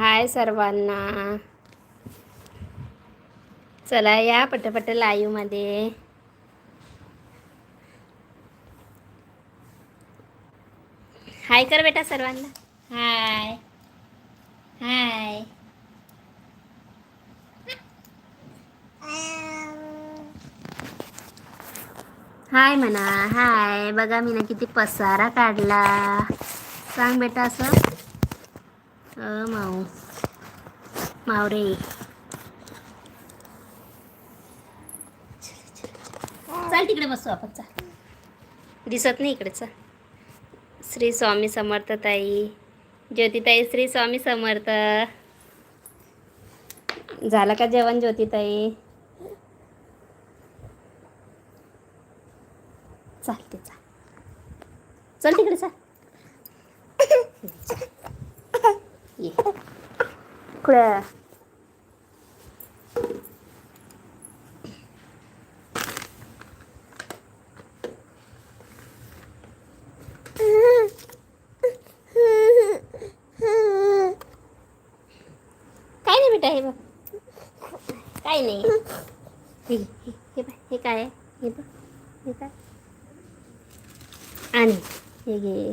हाय सर्वांना. चला या पटपट लाईव्हमध्ये हाय कर बेटा सर्वांना. हाय हाय हाय म्हणा हाय बघा मी ना किती पसारा काढला. सांग बेटा असं. माऊ मावरे चल तिकडे बसू आपण चल. दिसत नाही इकडे चल. श्री स्वामी समर्थ ताई. ज्योतिताई श्री स्वामी समर्थ. झालं का जेवण ज्योतिताई? चालते चाल. चल तिकडे चल. ये कुठं काय नाही बेटा हे बघ काय नाही हे हे बघ हे काय हे बघ हे काय आणि हे घे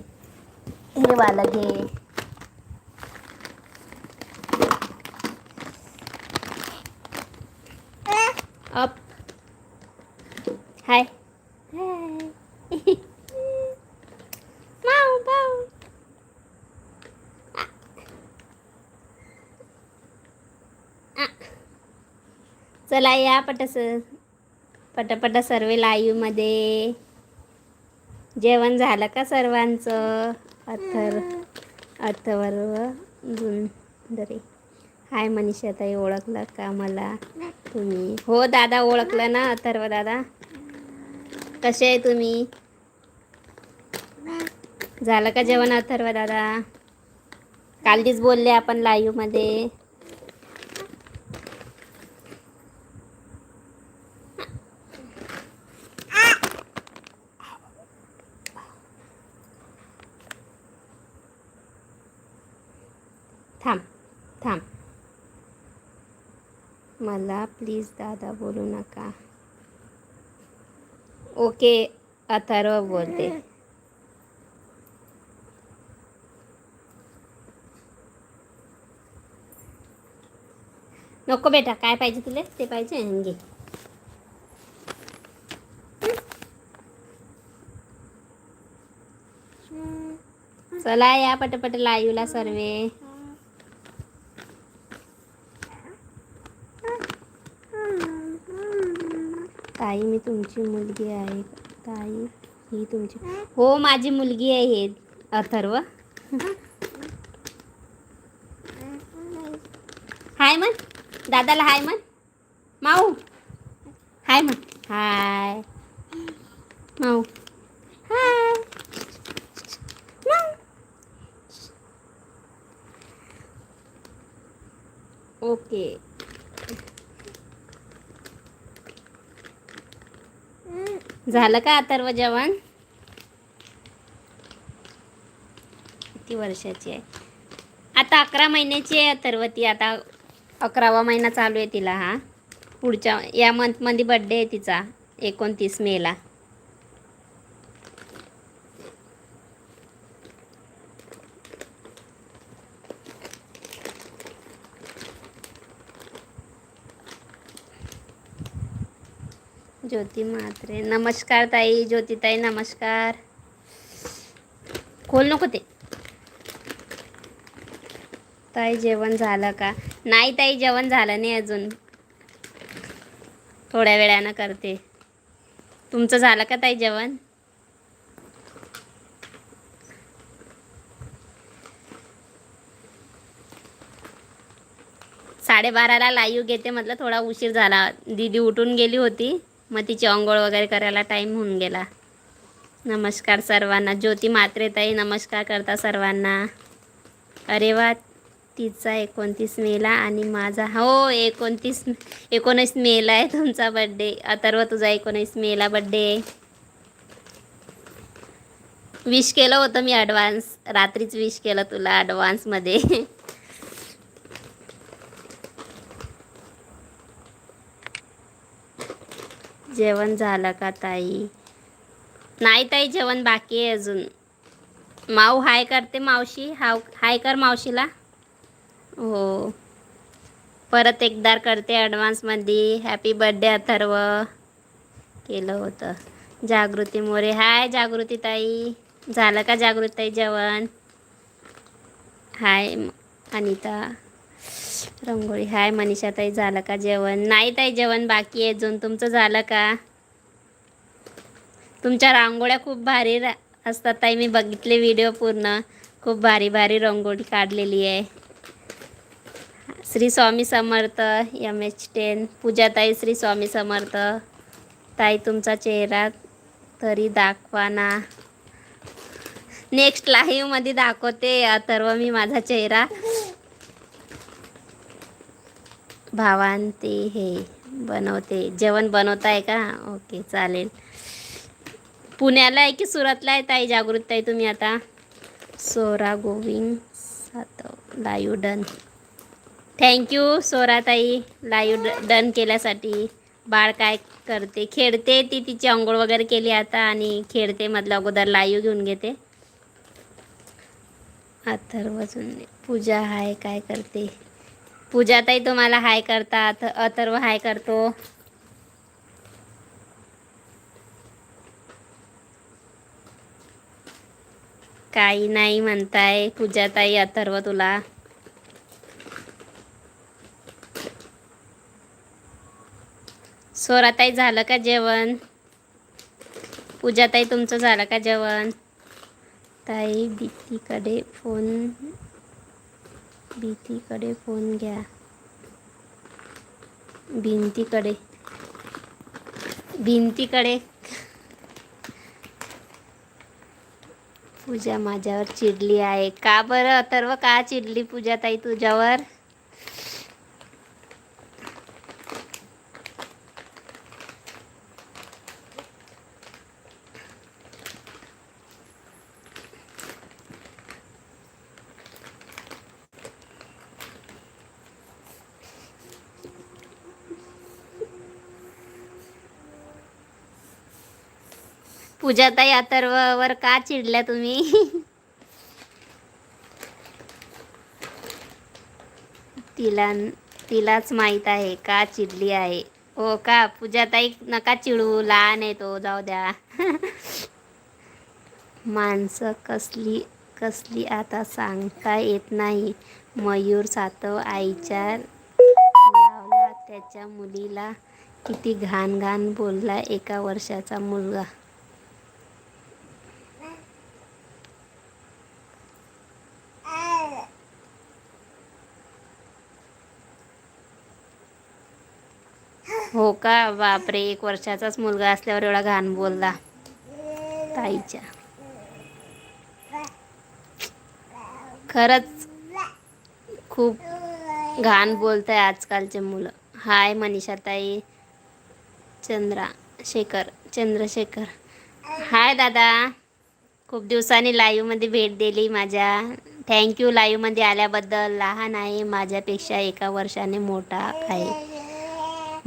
हे वाला घे हाय हाय माऊ माऊ चला या पटस पटापट सर्व लाईव्हमध्ये. जेवण झालं का सर्वांचं? अथर अथर्व दरे. हाय मनीषाताई ओळखलं का मला? तुम्ही? हो दादा ओळखलं ना अथर्व दादा? कसे आहे तुम्ही? झालं का जेवण अथर्व दादा? कालदीच बोलले आपण लाईव्हमध्ये थांब थांब. मला प्लीज दादा बोलू नका. ओके अथर्व बोलते. नको बेटा काय पाहिजे तुला? ते पाहिजे घे. चला या पटपट लाईवला सर्वे. ताई मी तुमची मुलगी आहे. ताई ही तुमची हो माझी मुलगी आहे अथर्व. हाय म्हण. दादाला हाय म्हण. माऊ. हाय म्हण. हाय माऊ हाय ओके झालं का अथर्व जवान किती वर्षाची आहे? आता अकरा महिन्याची आहे अथर्व ती. आता अकरावा महिना चालू आहे तिला हा. पुढच्या या मंथमध्ये बड्डे आहे तिचा एकोणतीस मेला. ज्योती म्हात्रे. नमस्कार ताई ज्योतिताई नमस्कार. खोल नको ते. ताई जेवण झालं का? नाही ताई जेवण झालं नाही अजून. थोड्या वेळानं करते. तुमचं झालं का ताई जेवण? साडेबाराला लाईव्ह घेते म्हटलं थोडा उशीर झाला. दीदी उठून गेली होती. मग तिची आंघोळ वगैरे करायला टाईम होऊन गेला. नमस्कार सर्वांना. ज्योती म्हात्रेताई नमस्कार करता सर्वांना. अरे वा तिचा एकोणतीस मेला आणि माझा हो एकोणतीस एकोणीस मेला आहे तुमचा बड्डे अथर्व तुझा एकोणीस मेला बड्डे विश केलं होतं मी ॲडव्हान्स रात्रीच विश केलं तुला ॲडव्हान्समध्ये जेवण झालं का ताई? नाही ताई जेवण बाकी आहे अजून. माऊ हाय करते मावशी. हाव हाय कर मावशीला. हो. परत एकदा करते ॲडव्हान्समध्ये हॅपी बड्डे अथर्व. केलं होतं. जागृती मोरे. हाय जागृती ताई. झालं का जागृती ताई जेवण? हाय अनिता. रंगोळी. हाय मनीषा ताई झालं का जेवण? नाही ताई जेवण बाकी आहे. अजून तुमचं झालं का? तुमच्या रांगोळ्या खूप भारी रा असतात ताई. मी बघितले व्हिडिओ पूर्ण. खूप भारी भारी रंगोळी काढलेली आहे. Shri Swami Samarth M H ten पूजाताई Shri Swami Samarth. ताई तुमचा चेहरा तरी दाखवा ना. नेक्स्ट लाईव्हमध्ये दाखवते अथर्व मी माझा चेहरा. भावांती हे बनवते. जेवण बनवताय का? ओके चालेल. पुण्याला आहे की सुरतला आहे ताई? जागृत ताई तुम्ही आता? Sora Govind Satav live done. Thank you सोराताई live done केल्यासाठी. बाळ काय करते? खेळते ती तिची आंघोळ वगैरे केली आता आणि खेळते मधलं अगोदर. लाईव्ह घेऊन घेते. अथर्व पूजा हाय काय करते? पूजाताई तुम्हाला हाय करतात अथर्व हाय करतो. काही नाही म्हणताय पूजाताई अथर्व तुला. सोराताई झालं का जेवण? पूजाताई तुमचं झालं का जेवण? ताई भीतीकडे फोन भीतीकडे फोन घ्या. भिंतीकडे. भिंतीकडे. पूजा माझ्यावर चिडली आहे. का बरं? अथर्व का चिडली पूजा ताई तुझ्यावर? पूजाताई अथर्ववर का चिडल्या तुम्ही? तिला तिलाच माहीत आहे का चिडली आहे. हो का? पूजाताई नका चिडू लहान आहे तो जाऊ द्या. माणसं कसली कसली आता सांगता येत नाही. मयूर सातव आईच्या लावला त्याच्या मुलीला किती घाण घाण बोलला एका वर्षाचा मुलगा हो का? बापरे एक वर्षाचाच मुलगा असल्यावर एवढा घाण बोलला. ताईच्या. खरंच खूप घाण बोलत आहे आजकालचे मुलं. हाय मनीषा ताई चंद्रा शेखर चंद्रशेखर. हाय दादा. खूप दिवसांनी लाईव्हमध्ये भेट दिली माझ्या. थँक्यू लाईव्हमध्ये आल्याबद्दल. लहान आहे माझ्यापेक्षा एका वर्षाने मोठा आहे.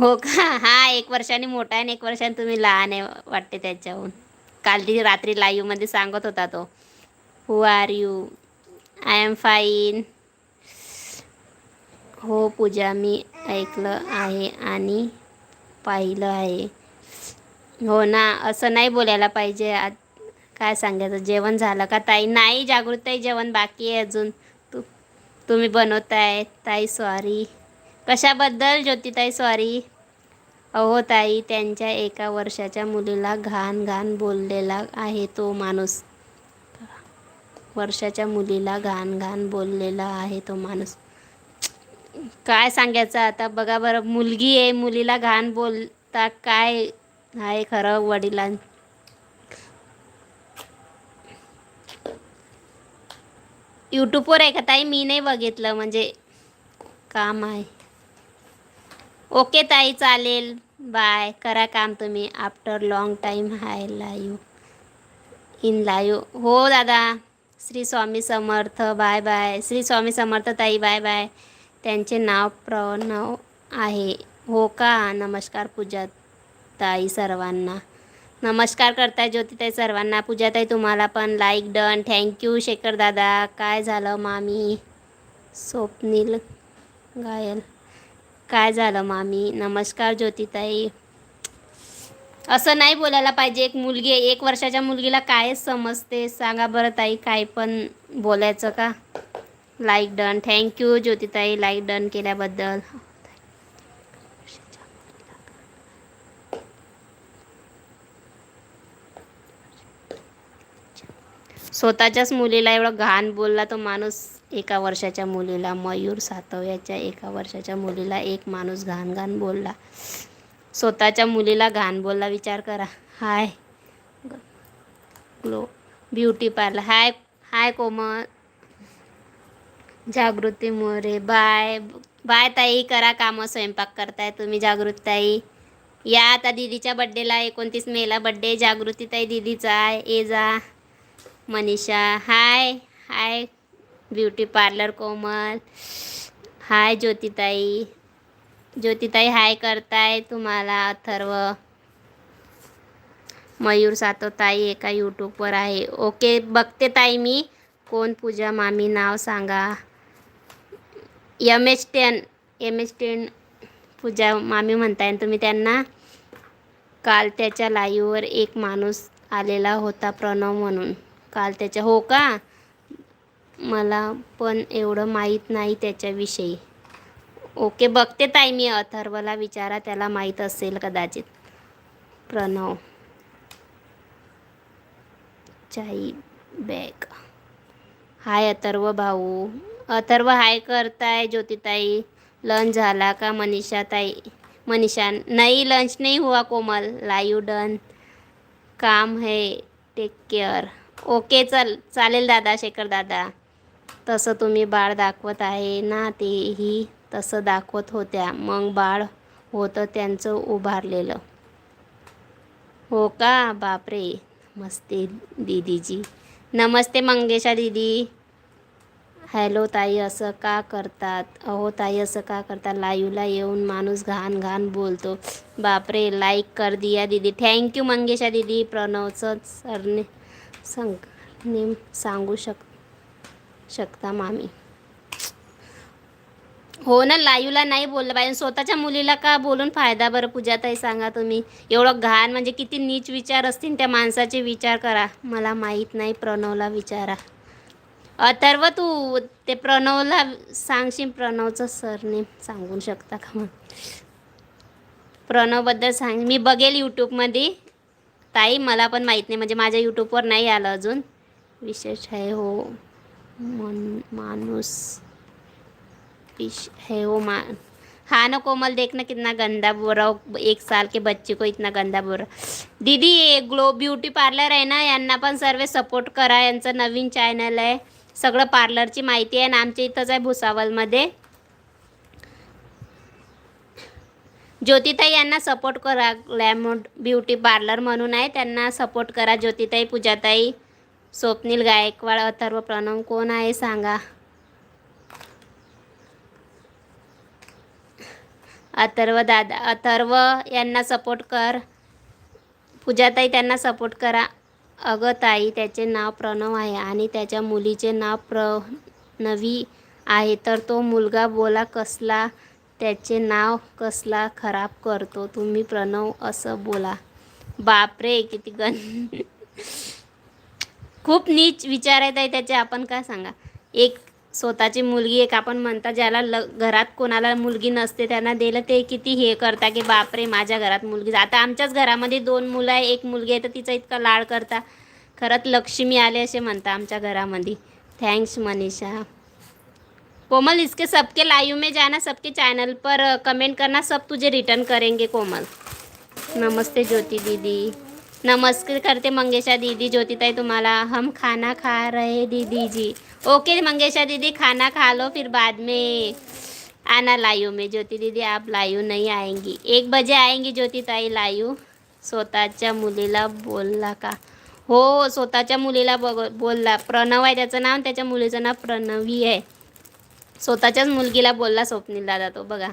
हो का? हा एक वर्षाने मोठा आहे आणि एक वर्षाने तुम्ही लहान आहे वाटते त्याच्याहून. काल ती रात्री लाईव्हमध्ये सांगत होता तो. Who are you I am fine हो पूजा मी ऐकलं आहे आणि पाहिलं आहे. हो ना असं नाही बोलायला पाहिजे. आज काय सांगायचं? जेवण झालं का ताई? नाही जागृत ताई जेवण बाकी आहे अजून. तू तुम्ही बनवताय. ताई सॉरी कशाबद्दल ज्योतिताई? सॉरी अहो ताई त्यांच्या एका वर्षाच्या मुलीला घाण घाण बोललेला आहे तो माणूस. वर्षाच्या मुलीला घाण घाण बोललेला आहे तो माणूस. काय सांगायचं आता? बघा बरं मुलगी आहे मुलीला घाण बोलता काय आहे खरं वडिलां? यूट्यूबवर आहे का ताई? मी नाही बघितलं म्हणजे काम आहे. ओके ताई चालेल. बाय करा काम तुम्ही. After long time hi live in live हो दादा. श्री स्वामी समर्थ. बाय बाय श्री स्वामी समर्थ ताई बाय बाय त्यांचे नाव प्रणव आहे. हो का? नमस्कार पूजा ताई सर्वांना. नमस्कार करताय ज्योतिताई सर्वांना. पूजाताई तुम्हाला पण लाईक डन थँक्यू शेखर दादा. काय झालं मामी? स्वप्नील गायल. काय झालं मामी? नमस्कार ज्योतिताई. असं नाही बोलायला पाहिजे. एक मुलगी एक वर्षाच्या मुलगीला काय समजते? सांगा बरं ताई काय पण बोलायचं का? लाईक डन थँक्यू ज्योतिताई लाईक डन केल्याबद्दल. स्वतःच्याच मुलीला एवढं घाण बोलला तो माणूस. एका वर्षाच्या मुलीला मयूर सातव्याच्या एका वर्षाच्या मुलीला एक माणूस घाण घाण बोलला. स्वतःच्या मुलीला घाण बोलला विचार करा. Hi. Glow beauty parlour. Hi hi Komal. Jagruti More. Bye bye ताई करा कामं. स्वयंपाक करताय तुम्ही जागृतताई या आता दिदीच्या बड्डेला एकोणतीस मेला बड्डे जागृती ताई दिदीचा आहे. ये जा. Manisha. Hi hi. Beauty parlour Komal. Hi ज्योतिताई. ज्योतिताई हाय करताय तुम्हाला अथर्व. मयूर सातोताई एका यूट्यूबवर आहे. ओके बघते ताई मी. कोण पूजा मामी नाव सांगा. M H ten M H ten Pooja मामी म्हणताय. तुम्ही त्यांना काल त्याच्या लाईव्हवर एक माणूस आलेला होता प्रणव म्हणून. काल त्याच्या हो का? मला पण एवढं माहीत नाही त्याच्याविषयी. ओके बघते ताई मी. अथर्वला विचारा त्याला माहीत असेल कदाचित. प्रणव. चाई बॅग. हाय अथर्व भाऊ. अथर्व हाय करताय ज्योतिताई. लंच झाला का मनीषा ताई? मनीषा नाही लंच नाही हुआ कोमल. Live done. काम है. Take care. ओके चल चालेल दादा शेखर दादा. तसं तुम्ही बाळ दाखवत आहे ना तेही तसं दाखवत होत्या. मग बाळ होतं त्यांचं उभारलेलं. हो का? बापरे. नमस्ते दीदीजी. नमस्ते मंगेशा दीदी. हॅलो ताई असं का करतात? अहो ताई असं का करतात? लाईव्हला येऊन माणूस घाण घाण बोलतो. बापरे लाईक कर दिया दीदी. थँक्यू मंगेशा दीदी प्रणवचं सरने सांग नेम सांगू शक शकता मामी. हो ना लाईव्हला नाही बोललं पाहिजे. स्वतःच्या मुलीला का बोलून फायदा? बरं पूजाताई सांगा तुम्ही. एवढं घाण म्हणजे किती नीच विचार असतील त्या माणसाचे विचार करा. मला माहीत नाही प्रणवला विचारा. अथर्व तू ते प्रणवला सांगशील? प्रणवचं सरनेम सांगू शकता का मग? प्रणवबद्दल सांग. मी बघेल यूट्यूबमध्ये ताई मला पण माहीत नाही. म्हणजे माझ्या यूट्यूबवर नाही आलं अजून. विशेष आहे हो. मन माणूस विश है वो हो मा हाँ ना कोमल देखना कितना गंदा बोल रहा हो, एक साल के बच्चे को इतना गंदा बोल रहा हो। दीदी ये ग्लो ब्युटी पार्लर आहे ना यांना पण सर्व सपोर्ट करा यांचं नवीन चॅनल आहे सगळं पार्लरची माहिती आहे ना आमच्या इथंच आहे भुसावलमध्ये। ज्योतिताई यांना सपोर्ट करा ग्लॅमोड ब्युटी पार्लर म्हणून आहे त्यांना सपोर्ट करा ज्योतिताई पूजाताई। स्वप्नील गायकवाड अथर्व प्रणव कोण आहे सांगा? अथर्व दादा अथर्व यांना सपोर्ट कर. पूजाताई त्यांना सपोर्ट करा. अगं ताई त्याचे नाव प्रणव आहे आणि त्याच्या मुलीचे नाव प्रणवी आहे. तर तो मुलगा बोला कसला त्याचे नाव कसला खराब करतो तुम्ही प्रणव असं बोला. बापरे किती गण खूप नीच विचार आहेत आहे त्याचे. आपण काय सांगा? एक स्वतःची मुलगी एक आपण म्हणता ज्याला ल घरात कोणाला मुलगी नसते त्यांना दिलं ते किती हे करता की बापरे माझ्या घरात मुलगी आता आमच्याच घरामध्ये दोन मुलं आहे एक मुलगी आहे तर तिचा इतका लाड करता. खरंच लक्ष्मी आले असे म्हणता आमच्या घरामध्ये. थँक्स मनीषा. कोमल इसके सबके लाइव में जाना सबके चैनल पर कमेंट करना सब तुझे रिटर्न करेंगे कोमल. नमस्ते ज्योति दीदी. नमस्कार करते मंगेशा दीदी. ज्योतिताई तुम्हाला हम खाना खा रहे दीदी जी ओके मंगेशा दीदी खाना खा लो फिर बाद में. आना लाइव में. ज्योति दीदी आप लाइव नहीं आएंगी. एक बजे आएंगी ज्योतिताई लाइव. स्वतःच्या मुलीला बोलला का? हो स्वतःच्या मुलीला बघ बोलला. प्रणव आहे त्याचं नाव त्याच्या मुलीचं नाव प्रणवी आहे. स्वतःच्याच मुलगीला बोलला स्वप्नील दादा तो. बघा.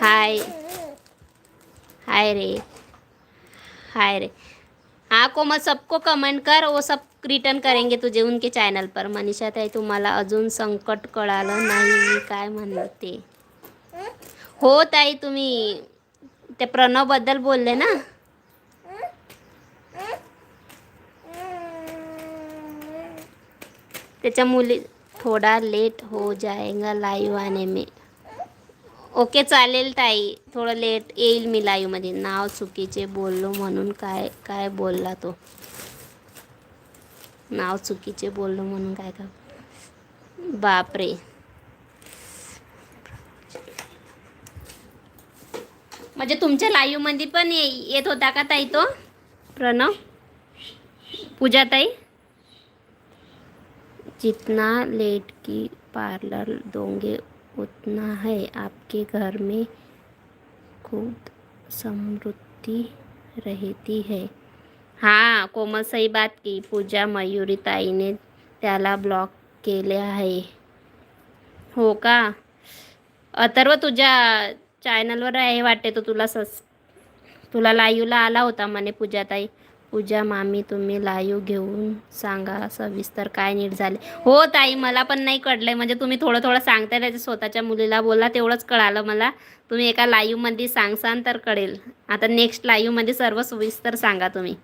हाय हाय रे. हाय रे. हाँ कोमल सबको कमेंट कर वो सब रिटर्न करेंगे तुझे उनके चॅनल पर. मनीषा ताई तुम्हाला अजून संकट कळालं नाही मी काय म्हणते? हो ताई तुम्ही त्या प्रणवबद्दल बोलले ना? त्याच्या मुली थोडा लेट हो जाएगा लाईव्ह आने में. ओके चालेल ताई. थोडं लेट येईल मी लाईव्हमध्ये नाव चुकीचे बोललो म्हणून काय काय बोलला तो? नाव चुकीचे बोललो म्हणून काय का बापरे. म्हणजे तुमच्या लाईव्हमध्ये पण ये येत होता का ताई तो? प्रणव? पूजा ताई जितना लेट की पार्लर दोंगे उतना है। आपके घर में खूब समृद्धि रहती है। हां कोमल सही बात की। पूजा मयुरी ताईने त्याला ब्लॉक केले आहे हो का? अथर्व तुझ्या चॅनलवर आहे वाटते तो तुला सस तुला लाईव्हला आला होता म्हणे पूजाताई पूजा मामी तुम्ही लाईव्ह घेऊन सांगा. सविस्तर काय नीट झाले? हो ताई मला पण नाही कळलंय. म्हणजे तुम्ही थोडं थोडं सांगताय त्याच्या स्वतःच्या मुलीला बोला तेवढंच कळालं मला. तुम्ही एका लाईव्हमध्ये सांगसान तर कळेल. आता नेक्स्ट लाईव्हमध्ये सर्व सविस्तर सांगा तुम्ही.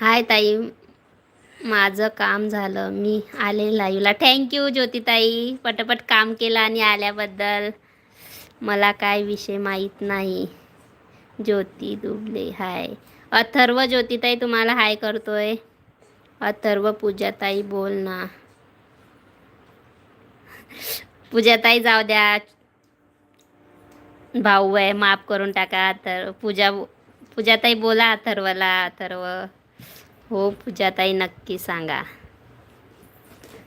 हाय ताई माझं काम झालं. मी आले लाईव्हला थँक्यू ज्योतिताई पटापट काम केलं आणि आल्याबद्दल. मला काय विषय माहीत नाही. ज्योती दुबले हाय. अथर्व ज्योतिताई तुम्हाला हाय करतोय. अथर्व पूजाताई बोल ना. पूजाताई जाऊ द्या. भाऊ आहे माफ करून टाका. अथर्व पूजा पूजाताई बोला अथर्वला अथर्व. हो पूजाताई नक्की सांगा.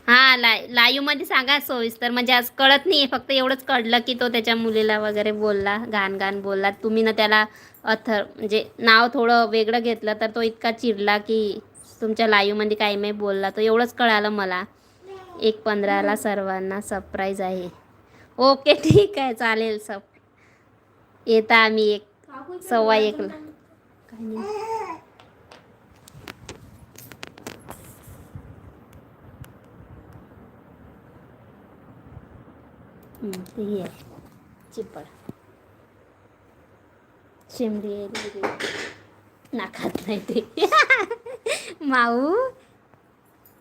हां ला लाईव्हमध्ये सांगा सविस्तर. म्हणजे आज कळत नाही फक्त एवढंच कळलं की तो त्याच्या मुलीला वगैरे बोलला घाण घाण बोलला. तुम्ही ना त्याला अथर म्हणजे नाव थोडं वेगळं घेतलं तर तो इतका चिडला की तुमच्या लाईव्हमध्ये काही नाही बोलला. तो एवढंच कळालं मला. एक पंधराला सर्वांना सरप्राईज आहे. ओके ठीक आहे चालेल सप येता आम्ही एक सव्वा एकला काही नाही. ते हे चिपळ. शिमडी नाकात नाही ते. माऊ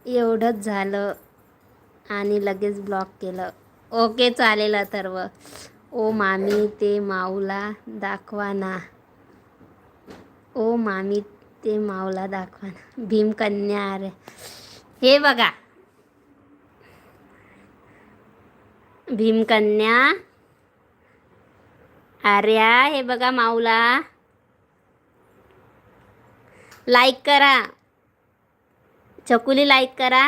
एवढंच झालं आणि लगेच ब्लॉक केलं. ओके चालेल अथर्व. ओ मामी ते माऊला दाखवा ना. ओ मामी ते माऊला दाखवा ना. भीमकन्या अरे. हे बघा. भीमकन्या आर्या हे बघा माऊला. लाईक करा. चकुली लाईक करा.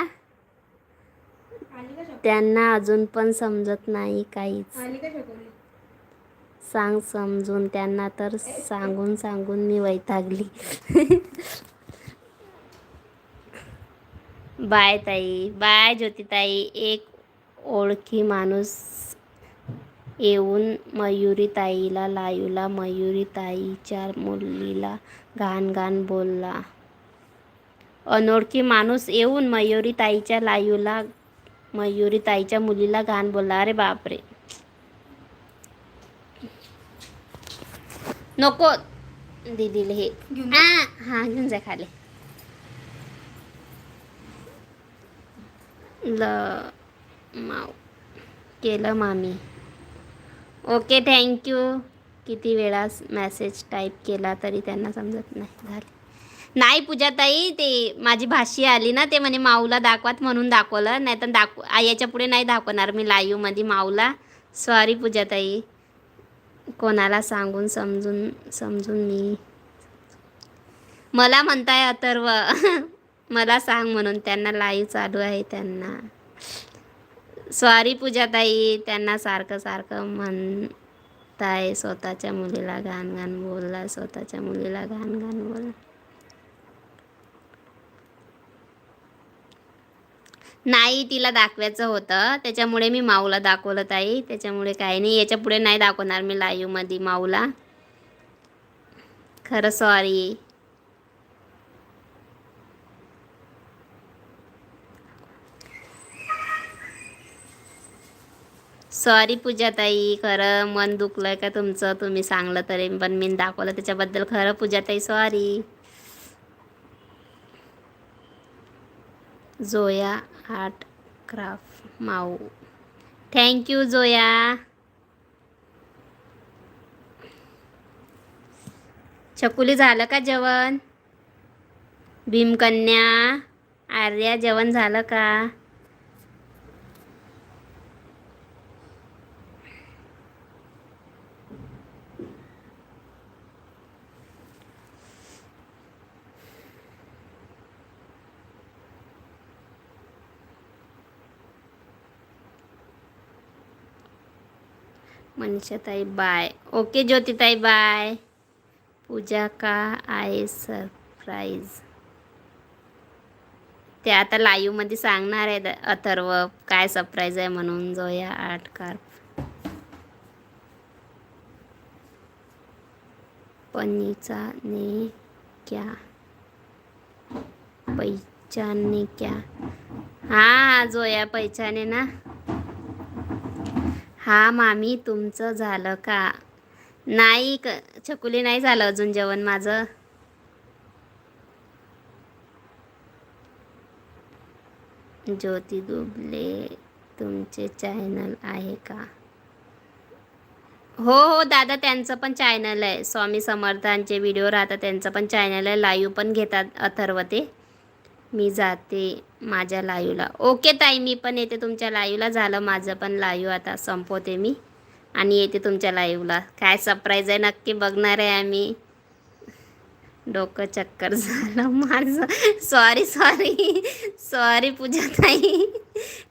त्यांना अजून पण समजत नाही काहीच. सांग समजून त्यांना तर सांगून सांगून मी वैतागली. बाय ताई बाय ज्योतिताई. एक ओळखी माणूस येऊन मयुरी ताईला लाईवला मयुरी ताईच्या मुलीला घाण घाण बोलला. अनोळखी माणूस येऊन मयुरी ताईच्या लाईवला मयुरी ताईच्या मुलीला घाण बोलला. अरे बापरे. नको. दिदीला हे. हा हा घेऊन जा खाली. ल माव. केलं मामी. ओके थँक्यू किती वेळा मॅसेज टाईप केला तरी त्यांना समजत नाही झाले. नाही पूजाताई ते माझी भाषी आली ना ते म्हणे माऊला दाखवात म्हणून दाखवलं. नाही तर दाखव आ, याच्यापुढे नाही दाखवणार मी लाईव्हमध्ये माऊला. सॉरी पूजाताई. कोणाला सांगून समजून समजून मी. मला म्हणताय अथर्व. मला सांग म्हणून त्यांना लाईव्ह चालू आहे त्यांना. सॉरी पूजाताई त्यांना सारखं सारखं म्हणताय स्वतःच्या मुलीला घाण घाण बोलला स्वतःच्या मुलीला घाण घाण बोलला. नाही तिला दाखवायचं होतं. त्याच्यामुळे मी माऊला दाखवलं ताई. त्याच्यामुळे काही नाही. याच्यापुढे नाही दाखवणार मी लाईव्हमध्ये माऊला. खरं सॉरी सॉरी पूजाताई खरं मन दुखलं का तुमचं? तुम्ही सांगलं तरी पण मी दाखवलं त्याच्याबद्दल खरं पूजाताई sorry Zoya art craft Mau. Thank you Joya. छकुली झालं का जेवण? भीमकन्या आर्या जेवण झालं का? मनीषाताई बाय ओके ज्योतिताई बाय पूजा का आहे सरप्राईज ते आता लाईव्हमध्ये सांगणार आहे अथर्व काय सरप्राईज आहे म्हणून जोया आर्ट कार पनीचा ने क्या? पैचाने क्या? हा जोया पैचाने ना? हा मामी तुमचं झालं का? नाही क छकुली नाही झालं अजून जेवण माझं. ज्योती दुबले तुमचे चॅनल आहे का? हो हो दादा त्यांचं पण चॅनल आहे. स्वामी समर्थांचे व्हिडिओ राहतात त्यांचं पण चॅनल आहे. लाईव्ह पण घेतात अथर्व ते. मी जाते माझ्या लाईव्हला ओके ताई मी पण येते तुमच्या लाईव्हला झालं माझं पण लाईव्ह आता संपवते मी. आणि येते तुमच्या लाईव्हला काय सरप्राईज आहे नक्की बघणार आहे आम्ही. डोकं चक्कर झालं माझं. सॉरी सॉरी सॉरी पूजा ताई.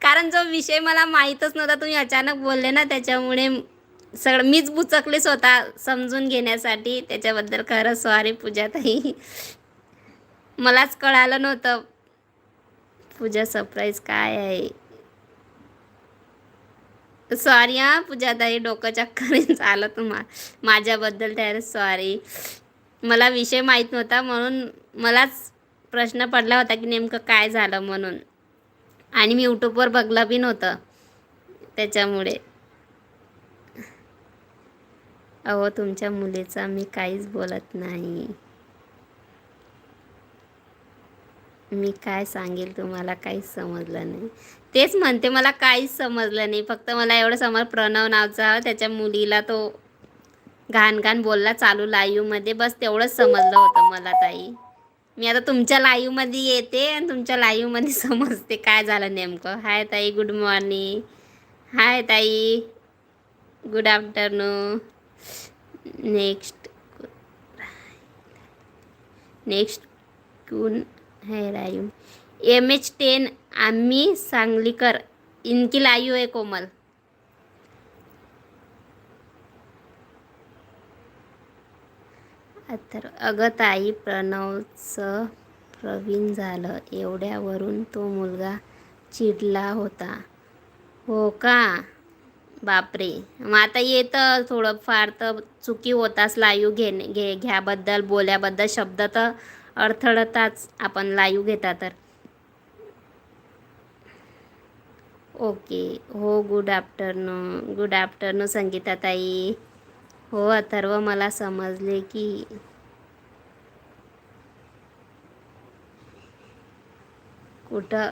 कारण जो विषय मला माहीतच नव्हता तुम्ही अचानक बोलले ना त्याच्यामुळे सगळं मीच बुचकले स्वतः समजून घेण्यासाठी. त्याच्याबद्दल खरं सॉरी पूजा ताई. मलाच कळालं नव्हतं. पूजा सरप्राईज काय आहे? सॉरी हां पूजा ताई डोकं चक्कर झालं तुम्हा माझ्याबद्दल त्याला सॉरी मला विषय माहीत नव्हता म्हणून मलाच प्रश्न पडला होता की नेमकं काय झालं म्हणून. आणि मी यूट्यूबवर बघलं बी नव्हतं त्याच्यामुळे. अहो तुमच्या मुलीचा मी काहीच बोलत नाही. मी काय सांगेल तुम्हाला काहीच समजलं नाही. तेच म्हणते मला काहीच समजलं नाही. फक्त मला एवढं समज प्रणव नावचा त्याच्या मुलीला तो घाण घाण बोलला चालू लाईव्हमध्ये बस तेवढंच समजलं होतं मला ताई. मी आता तुमच्या लाईव्हमध्ये येते आणि तुमच्या लाईव्हमध्ये समजते काय झालं नेमकं. हाय ताई गुड मॉर्निंग हाय ताई. गुड आफ्टरनून नेक्स्ट नेक्स्ट कून है एम एच टेन आम्ही सांगलीकर इनकी लाईव्ह आहे कोमल. तर अगं ताई प्रणवचं प्रवीण झालं. एवढ्यावरून तो मुलगा चिडला होता. हो का? बापरे. मग आता येतं थोडंफार तर चुकी होताच लायू घेणे घे घ्याबद्दल बोल्याबद्दल शब्द तर अडथळताच आपण लाईव्ह घेता तर. ओके. हो good afternoon good afternoon Sangeeta ताई हो अथर्व मला समजले की कुठं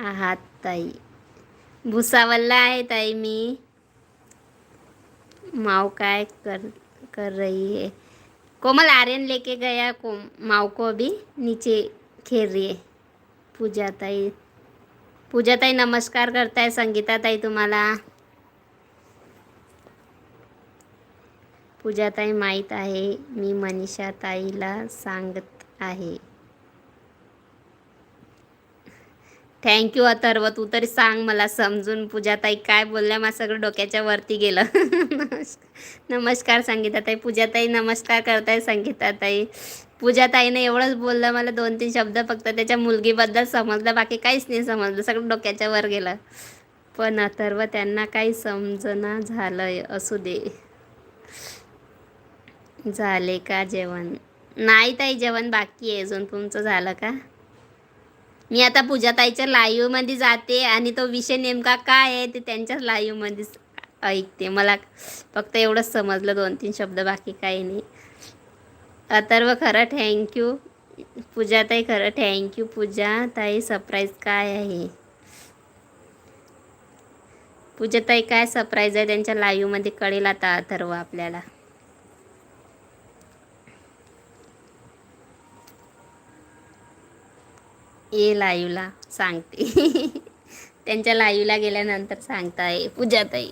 आहात ताई? भुसावलला आहे ताई मी. माव काय कर कर रही है? कोमल आर्यन लेके गया को माओ को अभी नीचे खेल रही है। पूजा ताई। पूजा ताई नमस्कार करताय संगीता ताई तुम्हाला। पूजा ताई माहीत आहे मी मनीषा ताईला सांगत आहे। थँक्यू अथर्व. तू तरी सांग मला समजून. पूजाताई काय बोलल्या? मला सगळं डोक्याच्या वरती गेलं. नमस्कार संगीताताई. पूजाताई नमस्कार करताय संगीताताई. पूजाताईने एवढंच बोललं मला दोन तीन शब्द फक्त त्याच्या मुलगीबद्दल समजलं बाकी काहीच नाही समजलं. सगळं डोक्याच्या वर गेलं. पण अथर्व त्यांना काही समजना झालं असू दे. झाले का जेवण? नाही ताई जेवण बाकी आहे. अजून तुमचं झालं का? मी आता पूजाताईच्या लाईव्हमध्ये जाते आणि तो विषय नेमका काय आहे ते त्यांच्याच लाईव्हमध्येच ऐकते. मला फक्त एवढंच समजलं दोन तीन शब्द बाकी काही नाही. अथर्व खरं थँक्यू पूजाताई खरं थँक्यू पूजाताई सरप्राईज काय आहे? पूजाताई काय सरप्राईज आहे त्यांच्या लाईव्हमध्ये कळेल आता अथर्व आपल्याला. ये लाईव्हला सांगते. त्यांच्या लाईव्हला गेल्यानंतर सांगताय पूजाताई.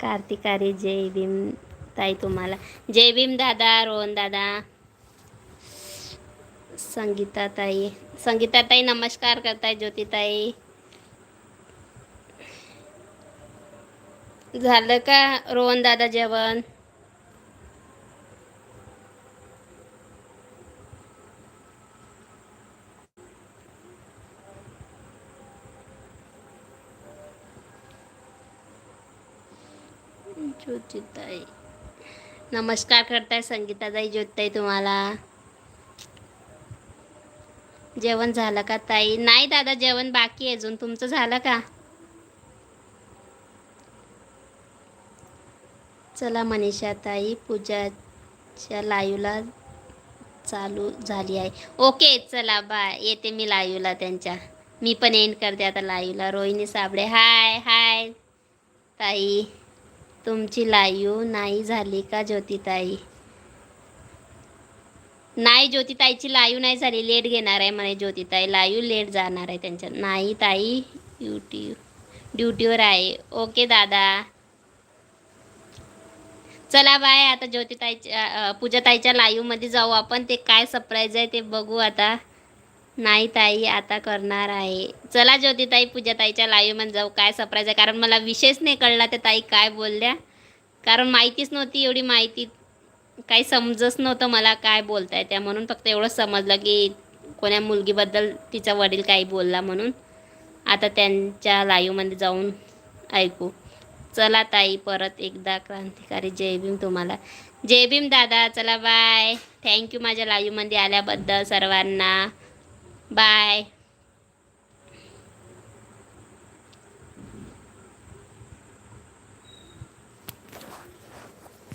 कार्तिकारी जय भीम ताई तुम्हाला. जय भीम दादा रोहन दादा. संगीता ताई संगीता ताई नमस्कार करताय ज्योतिताई. झालं का रोहन दादा जेवण? ज्योतिताई. नमस्कार करताय संगीताताई ज्योतिताई तुम्हाला. जेवण झालं का ताई? नाही दादा जेवण बाकी आहे अजून. तुमचं झालं का? चला मनीषा ताई पूजाच्या लाईव्हला चालू झाली आहे. ओके चला बाय. येते मी लाईव्हला त्यांच्या. मी पण एंड करते आता लाईव्हला. रोहिणी साबळे हाय हाय. ताई. तुमची लाईव नाही झाली का ज्योतिताई? नाही ज्योतिताईची लाईव्ह नाही झाली. लेट घेणार आहे म्हणे ज्योतिताई. लाईव्ह लेट जाणार आहे त्यांच्या नाही ताई ड्युटी ड्युटीवर आहे. ओके दादा. चला बाय. आता ज्योतिताईच्या पूजाताईच्या लाईव्हमध्ये जाऊ आपण. ते काय सरप्राईज आहे ते बघू आता. नाही ताई आता करणार आहे. चला ज्योतिताई पूजाताईच्या लाईव्हमध्ये जाऊ. काय सरप्राईज आहे? कारण मला विशेष नाही कळला त्या ताई काय बोलल्या. कारण माहितीच नव्हती एवढी माहिती. काही समजत नव्हतं मला काय बोलताय त्या. म्हणून फक्त एवढं समजलं की कोण्या मुलगीबद्दल तिचा वडील काही बोलला म्हणून. आता त्यांच्या लाईव्हमध्ये जाऊन ऐकू. चला ताई परत एकदा क्रांतिकारी जय भीम तुम्हाला. जय भीम दादा चला बाय थँक्यू माझ्या लाईव्हमध्ये आल्याबद्दल सर्वांना. बाय